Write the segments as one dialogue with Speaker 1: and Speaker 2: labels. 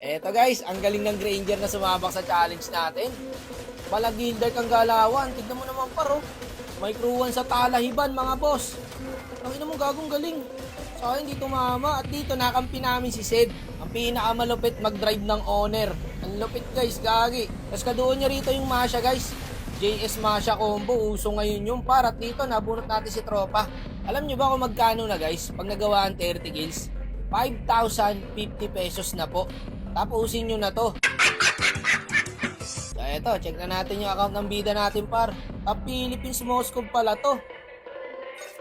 Speaker 1: Eto guys, ang galing ng Granger na sumabak sa challenge natin. Pala Gilder kang galawan. Tignan mo naman paro. May crewan sa talahiban mga boss. Ang ina mo gagong galing. Sa akin di tumama. At dito nakampi namin si Sid. Ang pinakamalupit mag-drive ng owner. Ang lupit guys, gagi. Tapos kadoon niya rito yung Masha guys. JS Masha combo. Uso ngayon yung par. At dito nabunot natin si Tropa. Alam niyo ba kung magkano na guys? Pag nagawa ang 30 kills? 5,050 pesos na po. Tapusin nyo na to. So eto, check na natin yung account ng bida natin par. Top Philippines Moscow pala to.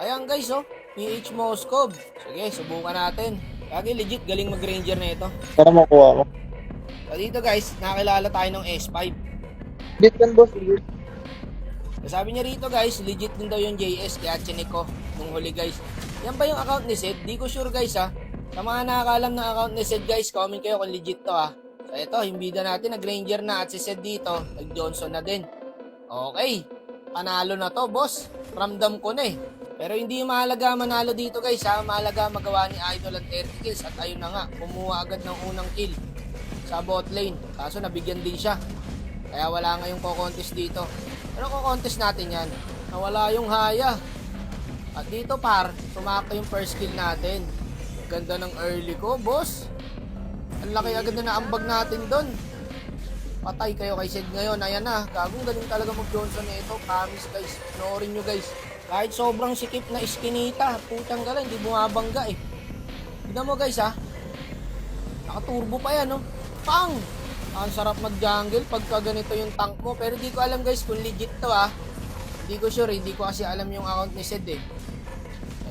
Speaker 1: Ayan guys oh, PH Moscow. Sige, subukan natin. Kagi legit, galing mag-ranger na ito.
Speaker 2: Para makuha ko.
Speaker 1: So dito guys, nakilala tayo ng S5.
Speaker 2: Bit yan boss.
Speaker 1: So, sabi niya rito guys, legit din daw yung JS kaya chinik ko nung huli guys. Yan ba yung account ni Sid? Di ko sure guys ha. Sa mga nakakalam ng account ni Sid guys, comment kayo kung legit to ha. So ito, yung bida natin, nag-ranger na at si Sid dito, nag-Johnson na din. Okay, panalo na to boss. Ramdam ko na eh. Pero hindi mahalaga manalo dito guys ha. Mahalaga magawa ni Idol ang 30 kills at ayun na nga, kumuha agad ng unang kill sa bot lane. Kaso nabigyan din siya. Kaya wala nga yung ko-contest dito. Pero ko-contest natin yan. Nawala yung haya. At dito par, sumaka yung first kill natin. Ganda ng early ko, boss. Ang laki agad na naambag natin doon. Patay kayo kay Sid ngayon. Ayan na. Gagong galing talaga mag Johnson na ito. Promise guys. Panoorin nyo guys. Kahit sobrang sikip na iskinita. Putang gala. Hindi bumabangga eh. Tignan mo guys ha. Nakaturbo pa yan no. Pang! Ang sarap mag-jungle pagka ganito yung tank mo. Pero di ko alam guys kung legit to ah. Hindi ko sure. Hindi ko kasi alam yung account ni Sid eh.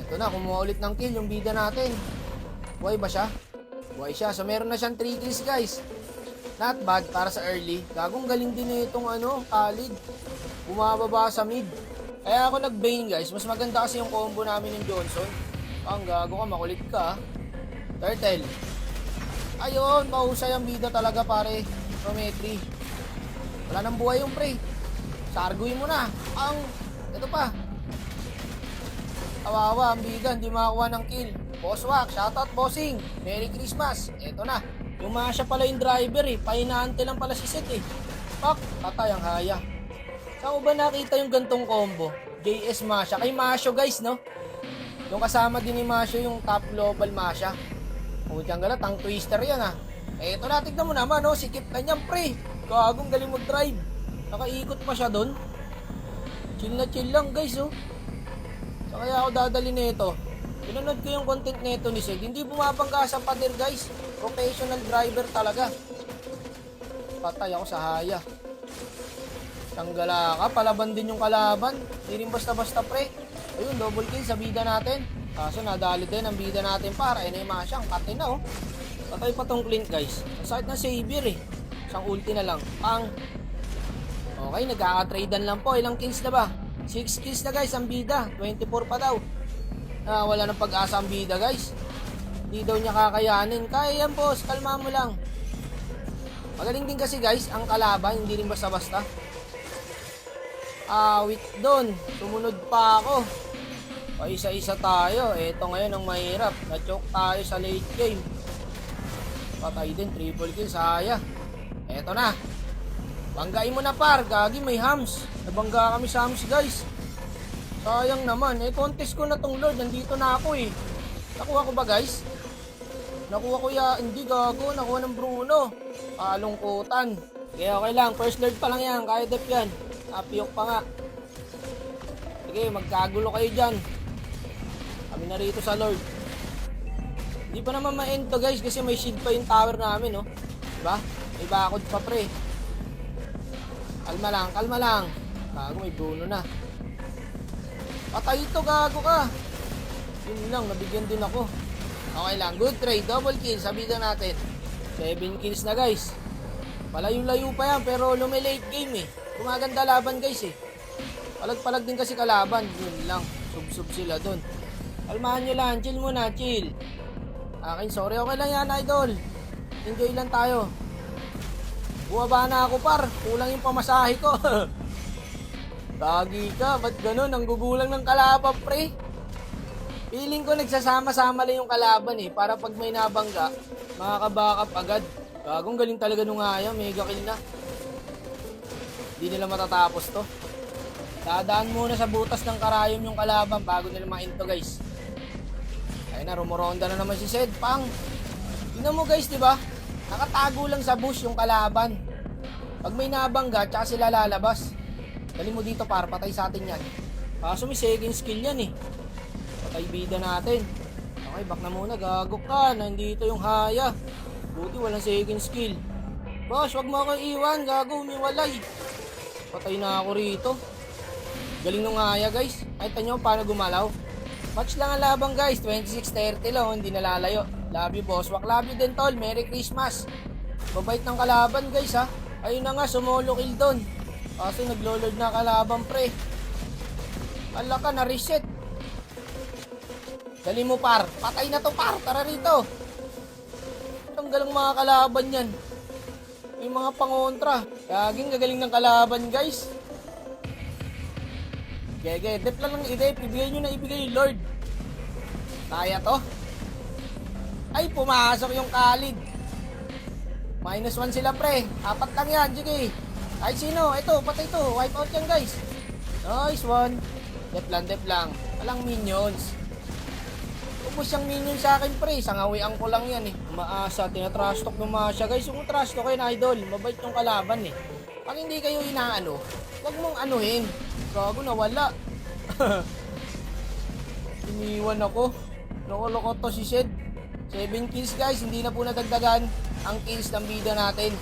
Speaker 1: Ito na. Kumuha ulit ng kill yung bida natin. Buhay ba siya? Buhay siya. So meron na siyang 3 kills guys. Not bad para sa early. Gagong galing din na itong ano, Khalid. Bumababa sa mid. Kaya ako nag-bane guys. Mas maganda kasi yung combo namin ng Johnson. Ang gago ka, makulit ka. Turtle. Ayun, mahusay ang bida talaga pare. Prometri. Wala nang buhay yung pre. Sarguin mo na. Ang, ito pa. Kawawa ang bida, hindi makakuha ng kill. Boss Wak, shoutout bossing. Merry Christmas. Ito na. Yung Masha pala yung driver eh. Pahinahante lang pala si Seth eh. Pak, patay ang haya. Saan mo ba nakita yung gantong combo? JS Masha. Kay Masho guys, no? Yung kasama din ni Masho yung top global Masha. Putang gala, tang twister yan ah. Ito na, tignan mo naman, no? Sikip na niyan, pre. Gagong galing mag-drive. Nakaikot pa siya doon. Chill na chill lang, guys, oh. Sa kaya ako dadali nito. Pinunod ko yung content nito ni Sid. Hindi bumabangga sa pader, guys. Professional driver talaga. Patay ako sa haya. Tanggala ka, palaban din yung kalaban. Hindi rin basta-basta, pre. Ayun, double kill sa bida natin. Kaso nadali din ang bida natin para. Ayun na yung masyang. Patay na, oh. Patay pa tong Clint, guys. Ang sakit na savior, eh. Isang ulti na lang. Pang. Okay, nagkaka-tradean lang po. Ilang kills na ba? 6 kills na, guys, ang bida. 24 pa daw. Ah, wala nang pag-asa ang bida, guys. Hindi daw niya kakayanin. Kaya yan, boss. Kalma mo lang. Magaling din kasi, guys, ang kalaban. Hindi rin basta-basta. Awit doon. Sumunod pa ako. O isa-isa tayo. Ito ngayon ang mahirap. Na-choke tayo sa late game. Patay din. Triple kill. Saya. Eto na. Banggain mo na par. Gagi may hams. Nabangga kami sa hams guys. Sayang naman. Eh contest ko na tong lord. Nandito na ako eh. Nakuha ko ba guys? Nakuha ko ya. Hindi gago. Nakuha ng Bruno. Kalungkutan. Kaya okay lang. First lord pa lang yan. Kaya dep yan. Napiyok pa nga. Sige, magkagulo kayo dyan. Kami na rito sa Lord. Hindi pa naman ma-end to guys kasi may shield pa yung tower namin, no? Diba? May bakod pa pre. Kalma lang, kalma lang. Gago, may Bruno na. Patay ito, gago ka. Yun lang, nabigyan din ako. Okay lang, good trade, double kill, sabihan natin. 7 kills na guys. Palayo-layo pa yan, pero lumilate game eh. Gumaganda laban guys eh. Palag-palag din kasi kalaban. Yun lang. Sub-sub sila dun. Kalmahan nyo lang. Chill muna. Chill. Akin, sorry. Okay lang yan, idol. Enjoy lang tayo. Buwaba na ako, par. Kulang yung pamasahe ko. Lagi ka. Ba't ganun? Ang gugulang ng kalaban, pre. Feeling ko nagsasama-sama lang yung kalaban eh. Para pag may nabangga, makakabackup agad. Gagong galing talaga nung ayaw, mega kill na. Hindi nila matatapos to. Dadaan muna sa butas ng karayom yung kalaban bago nila mainto guys. Ayun na, rumoronda na naman si Sed. Pang! Tingnan mo guys, di ba? Nakatago lang sa bush yung kalaban. Pag may nabangga, tsaka sila lalabas. Dali mo dito par, patay sa atin yan. Kaso may second skill yan eh. Patay bida natin. Okay, back na muna. Gago ka. Nandito yung haya. Buti walang second skill. Boss, wag mo ako iwan. Gago, umiwalay. Patay na ako rito. Galing nung haya guys. Ay, tanyo paano gumalaw. Match lang ang labang guys. 26-30 lang. Hindi nalalayo. Love you boss. Wak love you din tol. Merry Christmas. Babait ng kalaban guys ha. Ayun na nga, sumolo kill doon. Kasi naglolord na kalaban pre. Ala ka, na-reset. Dali mo par. Patay na to par. Tara rito. Tanggal ang mga kalaban yan. May mga pangontra. Gaging gagaling ng kalaban guys. Gege, dep lang ng i-dep. Ibigay nyo na ibigay Lord. Kaya to. Ay, pumasok yung Khalid. Minus one sila pre. Apat lang yan, sige. Ay, sino? Ito, patay to. Wipe out yan guys. Nice one. Dep lang, dep lang. Walang minions. Ubus yung minion sa akin pre. Sangawian ko lang yan eh. Maasa, tinatrash talk ng mga siya. Guys, yung trash talk na idol. Mabait yung kalaban eh. Pag hindi kayo inaano, wag mong anuhin. Gago na wala. Iniwan ako. Loko-loko to si Shed. 7 kills guys, hindi na po nadagdagan ang kills ng bida natin.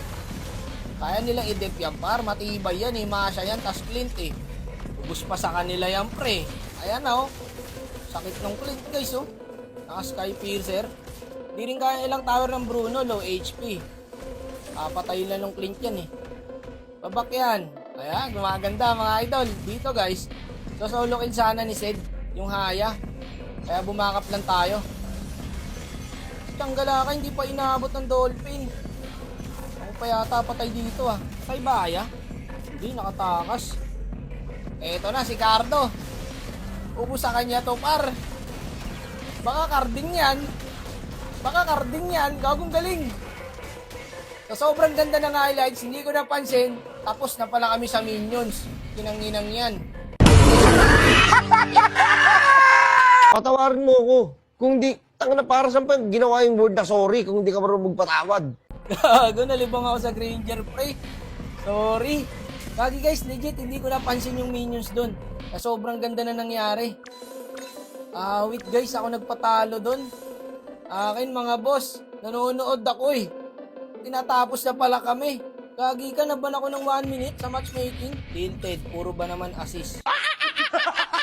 Speaker 1: Kaya nilang i-dep yan par, matibay yan eh, masya yan, tas Clint eh. Ubus pa sa kanila yan pre. Ayan na oh. Sakit ng Clint guys oh. Naka Sky Piercer. Di rin kaya ilang tower ng Bruno, low HP. Papatay lang ng Clint yan eh. Babak yan. Ayan, gumaganda mga idol. Dito guys, so solo kill sana ni Sed, yung haya. Kaya bumakap lang tayo. Tanggala ka, hindi pa inaabot ng dolphin. Pa yata patay dito ah. Patay ba haya? Hindi, nakatakas. Eto na, si Cardo. Ubus sa kanya to par. Baka carding yan. Baka carding yan. Gagong galing. Sa sobrang ganda ng highlights, hindi ko napansin. Tapos na pala kami sa minions. Kinanginang yan.
Speaker 3: Patawarin mo ako. Kung di, tanga na para sa ginawa yung word na sorry kung di ka marunong magpatawad.
Speaker 1: Gago, nalibang ako sa Granger pre. Sorry. Lagi guys, legit, hindi ko napansin yung minions doon. Na sobrang ganda na nangyari. Ah, wait guys, ako nagpatalo doon. Akin mga boss, nanonood ako eh. Tinatapos na pala kami. Gagi ka, naban ako ng 1 minute sa matchmaking. Tilted, puro ba naman assist.